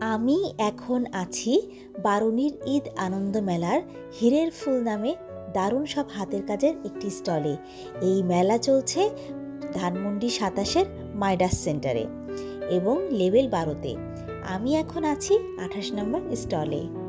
আমি এখন আছি বারুনির ঈদ আনন্দ মেলার হীরের ফুল নামে দারুণ সব হাতের কাজের একটি স্টলে। এই মেলা চলছে ধানমন্ডি সাতাশের মাইডাস সেন্টারে এবং লেভেল বারোতে। আমি এখন আছি আঠাশ নম্বর স্টলে।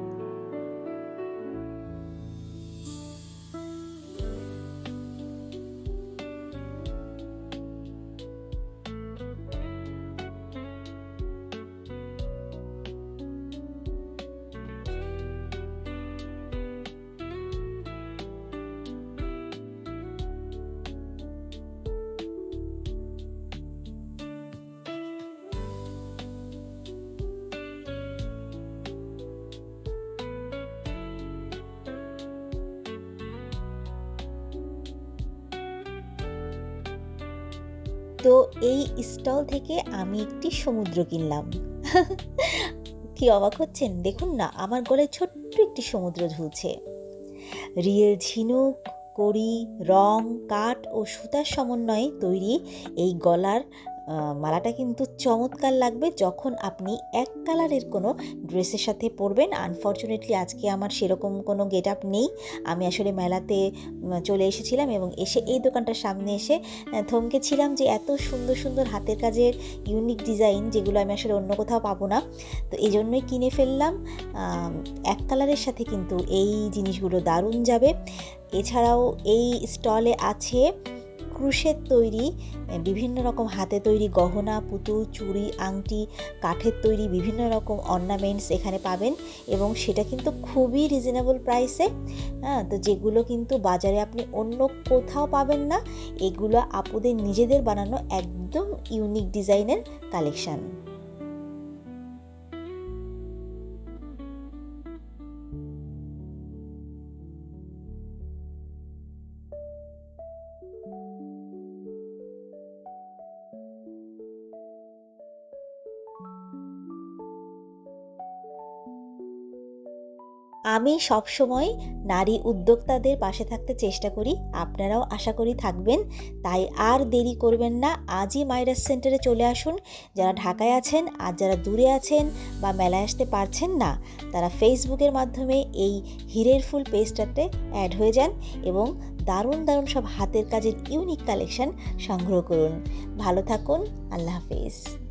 তো এই স্টল থেকে আমি একটি সমুদ্র কিনলাম। কি অবাক হচ্ছেন? দেখুন না, আমার গলায় ছোট্ট একটি সমুদ্র ঝুলছে। রিয়েল ঝিনুক, কড়ি, রং, কাঠ ও সুতার সমন্বয়ে তৈরি এই গলার মালাটা কিন্তু চমৎকার লাগবে যখন আপনি এক কালারের কোনো ড্রেসের সাথে পরবেন। আনফর্চুনেটলি আজকে আমার সেরকম কোনো গেট আপ নেই। আমি আসলে মেলাতে চলে এসেছিলাম এবং এসে এই দোকানটার সামনে এসে থমকেছিলাম যে এত সুন্দর সুন্দর হাতের কাজের ইউনিক ডিজাইন যেগুলো আমি আসলে অন্য কোথাও পাবো না। তো এই জন্যই কিনে ফেললাম। এক কালারের সাথে কিন্তু এই জিনিসগুলো দারুণ যাবে। এছাড়াও এই স্টলে আছে ক্রুশের তৈরি বিভিন্ন রকম হাতে তৈরি গহনা, পুতুল, চুড়ি, আংটি, কাঠের তৈরি বিভিন্ন রকম অর্নামেন্টস এখানে পাবেন এবং সেটা কিন্তু খুবই রিজনেবল প্রাইসে হ্যাঁ তো যেগুলো কিন্তু বাজারে আপনি অন্য কোথাও পাবেন না, এগুলো আপুদের নিজেদের বানানো একদম ইউনিক ডিজাইনের কালেকশন আমি সবসময় নারী উদ্যোক্তাদের পাশে থাকতে চেষ্টা করি, আপনারাও আশা করি থাকবেন। তাই আর দেরি করবেন না, আজই মাইরাস সেন্টারে চলে আসুন। যারা ঢাকায় আছেন আর যারা দূরে আছেন বা মেলায় আসতে পারছেন না, তারা ফেসবুকের মাধ্যমে এই হীরের ফুল পেজটাতে অ্যাড হয়ে যান এবং দারুণ দারুণ সব হাতের কাজের ইউনিক কালেকশন সংগ্রহ করুন। ভালো থাকুন, আল্লাহ হাফেজ।